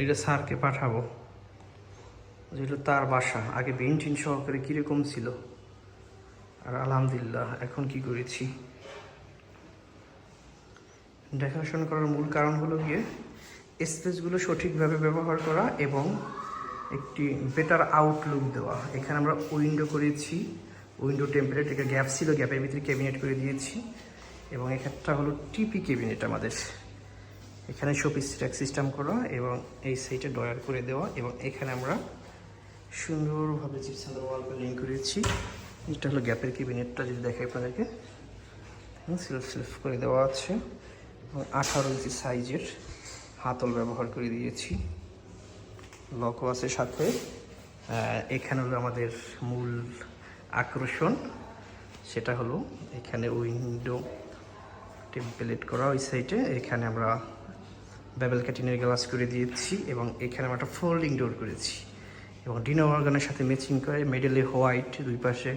এটা স্যারকে পাঠাবো। যেটা তার বাসা। আগে বেঞ্চিন সহকারে কীরকম ছিল? আর আলহামদুলিল্লাহ, এখন কি করেছি? দেখাশোনা করার মূল কারণ হলো গিয়ে স্পেসগুলো সঠিকভাবে ব্যবহার করা এবং একটি বেটার আউটলুক দেওয়া। এখানে আমরা উইন্ডো করেছি। উইন্ডো টেম্পারেট একটা গ্যাপ ছিল, গ্যাপের ভিতরে ক্যাবিনেট করে দিয়েছি। এবং এখানটা হলো টিপি ক্যাবিনেট আমাদের। এখানে শোপিস ট্র্যাক সিস্টেম করা এবং এই সাইডে ডয়ার করে দেওয়া এবং এখানে আমরা সুন্দরভাবে জিপসান ওয়াল লিঙ্ক করেছি। এটা হলো গ্যাপের ক্যাবিনেটটা যদি দেখাই আপনাদেরকে। সেলফ সেলফ করে দেওয়া আছে। এবং আঠারো ইঞ্চি সাইজের হাতল ব্যবহার করে দিয়েছি। লকও আছে সাথে। এখানে হলো আমাদের মূল আকর্ষণ। সেটা হলো এখানে উইন্ডো টেম্পলেট করা ওই সাইডে এখানে আমরা বেবেল ক্যাটিনের গ্লাস করে দিয়েছি এবং এখানে আমরা একটা ফোল্ডিং ডোর করেছি এবং ডিনো অর্গানের সাথে ম্যাচিং করে মেডেলে হোয়াইট দুই পাশে।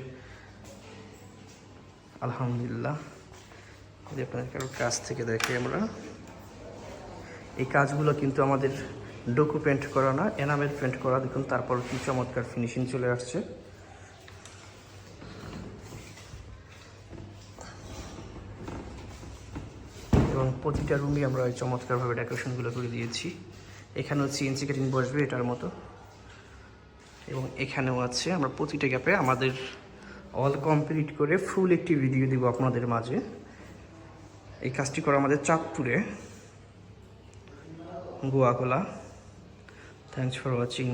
আলহামদুলিল্লাহ। যদি আপনাদের কারোর কাছ থেকে দেখি আমরা, এই কাজগুলো কিন্তু আমাদের ডোকু পেন্ট করা না এনামেল পেন্ট করা, দেখুন তারপর কি চমৎকার ফিনিশিং চলে আসছে। এবং প্রতিটা রুমই আমরা এই চমৎকারভাবে ডেকোরেশনগুলো করে দিয়েছি। এখানেও সিএনসি কাটিং বসবে এটার মতো। এবং এখানেও আছে, আমরা প্রতিটা গ্যাপে আমাদের অল কমপ্লিট করে ফুল একটি ভিডিও দিব আপনাদের মাঝে। এই কাজটি করা আমাদের চাঁদপুরে। গোয়াকোলা। Thanks for watching